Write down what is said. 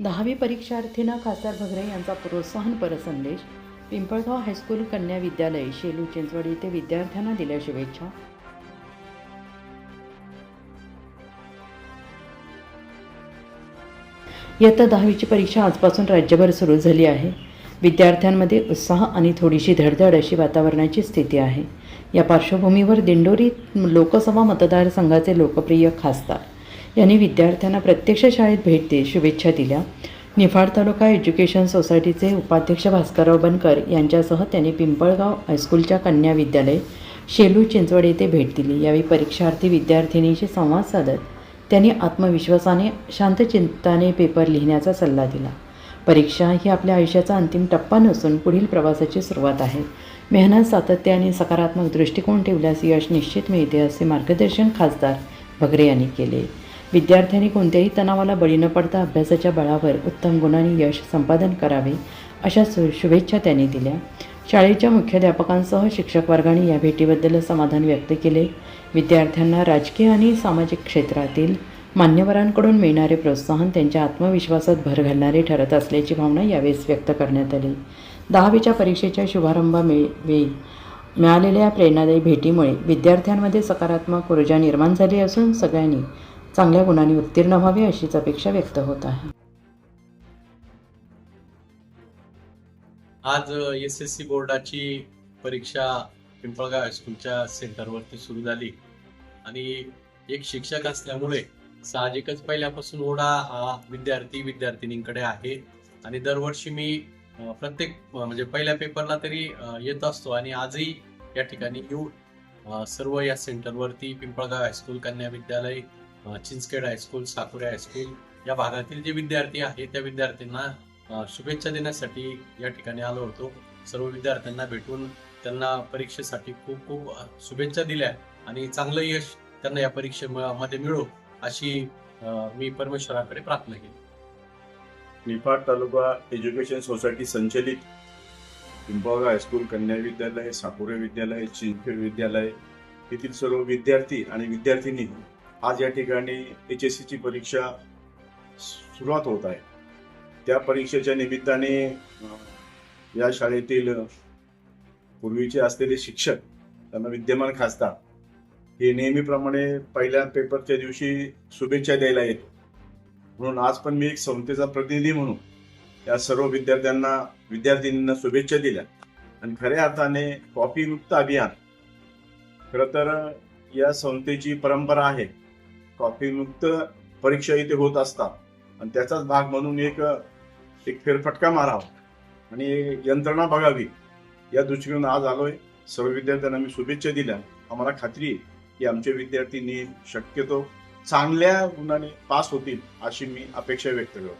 दहावी परीक्षार्थींना खासदार भगरे यांचा प्रोत्साहनपर संदेश पिंपळगाव हायस्कूल कन्या विद्यालय शेलू चिंचवड येथे विद्यार्थ्यांना दिल्या शुभेच्छा. इयत्ता दहावीची परीक्षा आजपासून राज्यभर सुरू झाली आहे. विद्यार्थ्यांमध्ये उत्साह आणि थोडीशी धडधड अशी वातावरणाची स्थिती आहे. या पार्श्वभूमीवर दिंडोरी लोकसभा मतदारसंघाचे लोकप्रिय खासदार यांनी विद्यार्थ्यांना प्रत्यक्ष शाळेत भेट देत शुभेच्छा दिल्या. निफाड तालुका एज्युकेशन सोसायटीचे उपाध्यक्ष भास्करराव बनकर यांच्यासह त्यांनी पिंपळगाव हायस्कूलच्या कन्या विद्यालय शेलू चिंचवड येथे भेट दिली. यावेळी परीक्षार्थी विद्यार्थिनीशी संवाद साधत त्यांनी आत्मविश्वासाने शांतचिंताने पेपर लिहिण्याचा सल्ला दिला. परीक्षा ही आपल्या आयुष्याचा अंतिम टप्पा नसून पुढील प्रवासाची सुरुवात आहे. मेहनत सातत्य आणि सकारात्मक दृष्टिकोन ठेवल्यास यश निश्चित मिळते असे मार्गदर्शन खासदार भगरे यांनी केले. विद्यार्थ्यांनी कोणत्याही तणावाला बळी न पडता अभ्यासाच्या बळावर उत्तम गुणांनी यश संपादन करावे अशा शु शुभेच्छा त्यांनी दिल्या. शाळेच्या मुख्याध्यापकांसह शिक्षक वर्गाने या भेटीबद्दल समाधान व्यक्त केले. विद्यार्थ्यांना राजकीय आणि सामाजिक क्षेत्रातील मान्यवरांकडून मिळणारे प्रोत्साहन त्यांच्या आत्मविश्वासात भर घालणारे ठरत असल्याची भावना यावेळेस व्यक्त करण्यात आली. दहावीच्या परीक्षेच्या शुभारंभावेळी मिळालेल्या प्रेरणादायी भेटीमुळे विद्यार्थ्यांमध्ये सकारात्मक ऊर्जा निर्माण झाली असून सगळ्यांनी चांगल्या गुणांनी उत्तीर्ण व्हावे अशीच अपेक्षा व्यक्त होत आहे. आज एस एस सी बोर्डाची परीक्षा पिंपळगाव हायस्कूलच्या सेंटरवरती सुरू झाली. आणि एक शिक्षक असल्यामुळे साहजिकच पहिल्यापासून ओढा हा विद्यार्थी विद्यार्थिनींकडे आहे. आणि दरवर्षी मी प्रत्येक म्हणजे पहिल्या पेपरला तरी येत असतो. आणि आजही या ठिकाणी येऊन सर्व या सेंटरवरती पिंपळगाव हायस्कूल कन्या विद्यालय चिंचखेड हायस्कूल साकुरे हायस्कूल या भागातील जे विद्यार्थी आहेत त्या विद्यार्थ्यांना शुभेच्छा देण्यासाठी या ठिकाणी आलो होतो. सर्व विद्यार्थ्यांना भेटून त्यांना परीक्षेसाठी खूप खूप शुभेच्छा दिल्या आणि चांगलं यश त्यांना या परीक्षेमध्ये मिळो अशी मी परमेश्वराकडे प्रार्थना केली. निफाड तालुका एज्युकेशन सोसायटी संचलित पिंपळगाव हायस्कूल कन्या विद्यालय साकुरे विद्यालय चिंचखेड विद्यालय येथील सर्व विद्यार्थी आणि विद्यार्थिनी आज या ठिकाणी एच एस सीची परीक्षा सुरुवात होत आहे. त्या परीक्षेच्या निमित्ताने या शाळेतील पूर्वीचे असलेले शिक्षक त्यांना विद्यमान खासदार हे नेहमीप्रमाणे पहिल्या पेपरच्या दिवशी शुभेच्छा द्यायला येत म्हणून आज पण मी एक संस्थेचा प्रतिनिधी म्हणून या सर्व विद्यार्थ्यांना विद्यार्थिनींना शुभेच्छा दिल्या. आणि खऱ्या अर्थाने कॉफी अभियान खरं तर या संस्थेची परंपरा आहे. कॉफी मुक्त परीक्षा इथे होत असतात. आणि त्याचाच भाग म्हणून एक एक फेरफटका मारावा. आणि यंत्रणा बघावी. या दृष्टीने आज आलोय. सर्व विद्यार्थ्यांना मी शुभेच्छा दिल्या. आम्हाला खात्री आहे की आमचे विद्यार्थ्यांनी शक्यतो चांगल्या गुणाने पास होतील अशी मी अपेक्षा व्यक्त करतो.